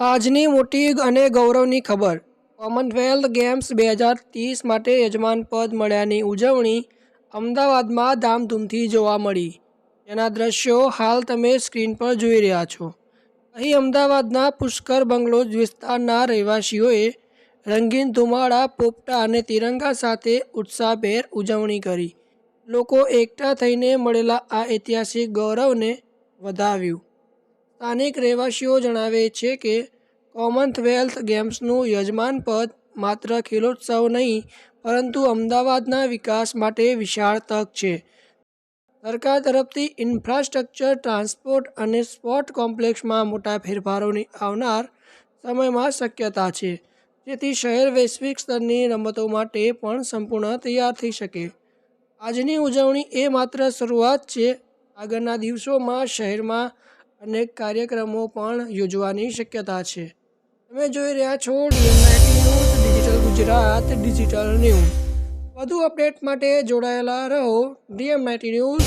આજની મોટી અને ગૌરવની ખબર. કોમનવેલ્થ ગેમ્સ બે હજાર ત્રીસ માટે યજમાન પદ મળ્યાની ઉજવણી અમદાવાદમાં ધામધૂમથી જોવા મળી. જેના દ્રશ્યો હાલ તમે સ્ક્રીન પર જોઈ રહ્યા છો. અહીં અમદાવાદના પુષ્કર બંગલો વિસ્તારના રહેવાસીઓએ રંગીન ધુમાડા, પોપટા અને તિરંગા સાથે ઉત્સાહભેર ઉજવણી કરી. લોકો એકઠા થઈને મળેલા આ ઐતિહાસિક ગૌરવને વધાવ્યું. સ્થાનિક રહેવાસીઓ જણાવે છે કે કોમનવેલ્થ ગેમ્સનું યજમાન પદ માત્ર ખેલોત્સવ નહીં, પરંતુ અમદાવાદના વિકાસ માટે વિશાળ તક છે. સરકાર તરફથી ઇન્ફ્રાસ્ટ્રક્ચર, ટ્રાન્સપોર્ટ અને સ્પોર્ટ કોમ્પ્લેક્સમાં મોટા ફેરફારોની આવનાર સમયમાં શક્યતા છે, જેથી શહેર વૈશ્વિક સ્તરની રમતો માટે પણ સંપૂર્ણ તૈયાર થઈ શકે. આજની ઉજવણી એ માત્ર શરૂઆત છે, આગળના દિવસોમાં શહેરમાં અનેક કાર્યક્રમો પણ યોજવાની શક્યતા છે. તમે જોઈ રહ્યા છો DM ninety news digital Gujarat digital news વધુ અપડેટ માટે જોડાયેલા રહો. ડીએમઆઈટી ન્યૂઝ